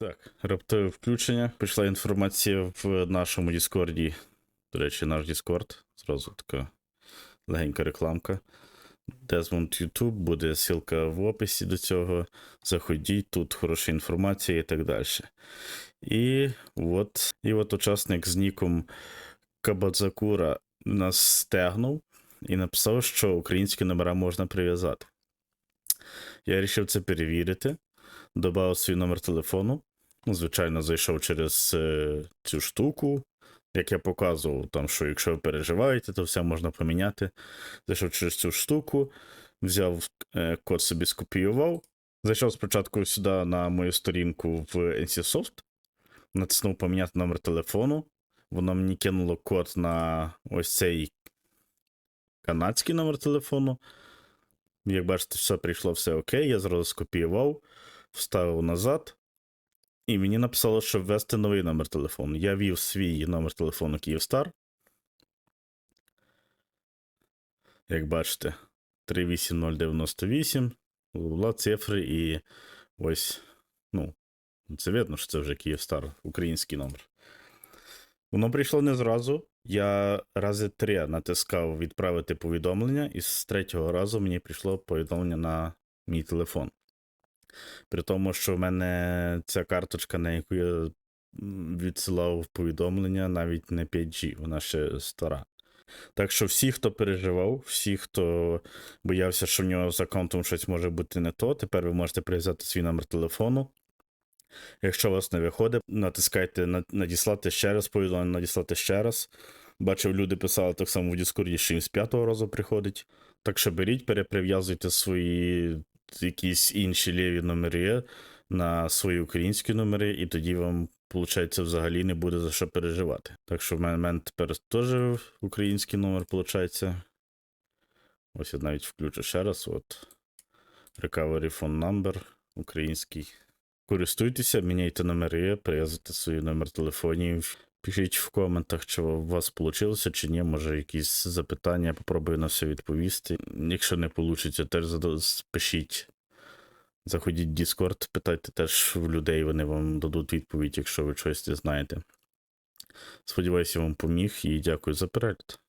Так, раптове включення. Прийшла інформація в нашому Діскорді. До речі, наш Діскорд. Зразу така легенька рекламка. Desmond YouTube, буде ссылка в описі до цього. Заходіть, тут хороша інформація і так далі. І от, і от учасник з ніком Кабадзакура нас стегнув і написав, що українські номера можна прив'язати. Я вирішив це перевірити. Добавив свій номер телефону. Ну, Звичайно, зайшов через е, цю штуку. Як я показував, там, що якщо ви переживаєте, то все можна поміняти. Зайшов через цю штуку, взяв е, код собі скопіював. Зайшов спочатку сюди на мою сторінку в NCSoft, натиснув поміняти номер телефону. Воно мені кинуло код на ось цей канадський номер телефону. Як бачите, все прийшло, все окей. Я зразу скопіював, вставив назад. І мені написало, що ввести новий номер телефону. Я ввів свій номер телефону Київстар. Як бачите, 38098, була цифри і ось, ну, це видно, що це вже Київстар, український номер. Воно прийшло не зразу. Я рази три натискав відправити повідомлення, і з третього разу мені прийшло повідомлення на мій телефон. При тому, що в мене ця карточка, на яку я відсилав повідомлення, навіть не 5G, вона ще стара. Так що всі, хто переживав, всі, хто боявся, що в нього з аккаунтом щось може бути не то, тепер ви можете прив'язати свій номер телефону. Якщо у вас не виходить, натискайте надіслати ще раз повідомлення, надіслати ще раз. Бачив, люди писали так само в Діскорді, що їм з п'ятого разу приходить. Так що беріть, переприв'язуйте свої якісь інші ліві номери на свої українські номери, і тоді вам, виходить, взагалі не буде за що переживати. Так що в мене, тепер теж український номер, виходить. Ось я навіть включу ще раз. От. Recovery phone number український. Користуйтеся, міняйте номери, прив'язуйте свій номер телефонів. Пишіть в коментах, чи у вас вийшло, чи ні. Може, якісь запитання, попробую на все відповісти. Якщо не вийде, теж пишіть. Заходіть в Discord, питайте теж в людей, вони вам дадуть відповідь, якщо ви щось знаєте. Сподіваюся, я вам поміг і дякую за перегляд.